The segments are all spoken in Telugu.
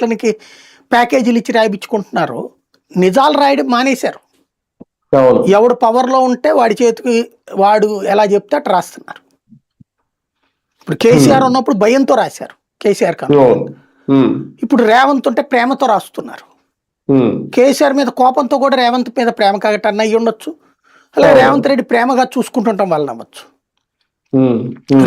జర్నలిస్టులకి ప్యాకేజీలు ఇచ్చి రాయించుకుంటున్నారో నిజాలు రాయడం మానేశారు. ఎవడు పవర్లో ఉంటే వాడి చేతికి వాడు ఎలా చెప్తే అట్లా రాస్తున్నారు. ఇప్పుడు కేసీఆర్ ఉన్నప్పుడు భయంతో రాశారు కేసీఆర్ కాదు ఇప్పుడు రేవంత్ ఉంటే ప్రేమతో రాస్తున్నారు. కేసీఆర్ మీద కోపంతో కూడా రేవంత్ మీద ప్రేమ కాగటన్న అయ్యి ఉండొచ్చు అవును. రేవంత్ రెడ్డి ప్రేమగా చూసుకుంటుంటాం ఉమ్, ఉమ్.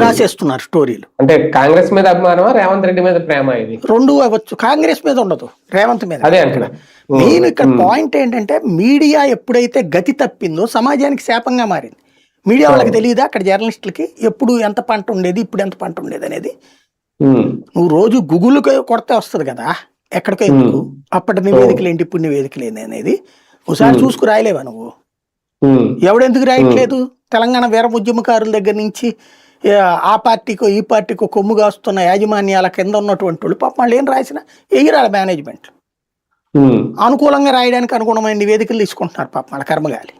రాసేస్తున్నారు స్టోరీలు. అంటే కాంగ్రెస్ మీద అభిమానమా రేవంత్ రెడ్డి మీద ప్రేమ ఇది? రెండు అవ్వచ్చు. కాంగ్రెస్ మీద ఉండదు రేవంత్ మీద. అదే అంటున్నా. మెయిన్ ఇక్కడ పాయింట్ ఏంటంటే మీడియా ఎప్పుడైతే గతి తప్పిందో సమాజానికి శాపంగా మారింది. మీడియా వాళ్ళకి తెలియదా? అక్కడ జర్నలిస్టులకి ఎప్పుడు ఎంత పంట ఉండేది ఇప్పుడు ఎంత పంట ఉండేది అనేది? నువ్వు రోజు గూగుల్కి కొడితే వస్తుంది కదా ఎక్కడికో ఎందుకు? అప్పటి నివేదికలు ఏంటి ఇప్పుడు నివేదికలు ఏంటి అనేది? ఒకసారి చూసుకు రాయలేవా నువ్వు? ఎవడెందుకు రాయట్లేదు? తెలంగాణ వీర ఉద్యమకారుల దగ్గర నుంచి ఆ పార్టీకో ఈ పార్టీకో కొమ్ము కాస్తున్న యాజమాన్యాల కింద ఉన్నటువంటి వాళ్ళు పాపం వాళ్ళు ఏం రాసినా ఎగిరాల మేనేజ్మెంట్. అనుకూలంగా రాయడానికి అనుగుణమైన నివేదికలు తీసుకుంటున్నారు పాపం వాళ్ళ కర్మగాలి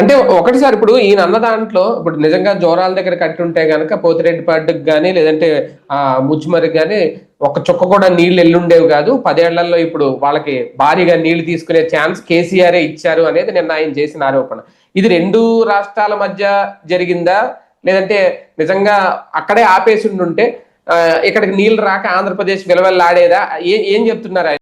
అంటే ఒకటి సార్ ఇప్పుడు ఈయన అన్న దాంట్లో ఇప్పుడు నిజంగా జోరాల దగ్గర కట్టి ఉంటే గనక పోతిరెడ్డిపాటికి కానీ లేదంటే ఆ ముచ్చుమరికి కానీ ఒక చుక్క కూడా నీళ్ళు ఎల్లుండేవి కాదు. పదేళ్ళలో ఇప్పుడు వాళ్ళకి భారీగా నీళ్ళు తీసుకునే ఛాన్స్ కేసీఆరే ఇచ్చారు అనేది నిన్న ఆయన చేసిన ఆరోపణ. ఇది రెండు రాష్ట్రాల మధ్య జరిగిందా? లేదంటే నిజంగా అక్కడే ఆపేసి ఉండుంటే ఇక్కడికి నీళ్ళు రాక ఆంధ్రప్రదేశ్ విలవెల్లాడేదా? ఏ- ఏం చెప్తున్నారు ఆయన?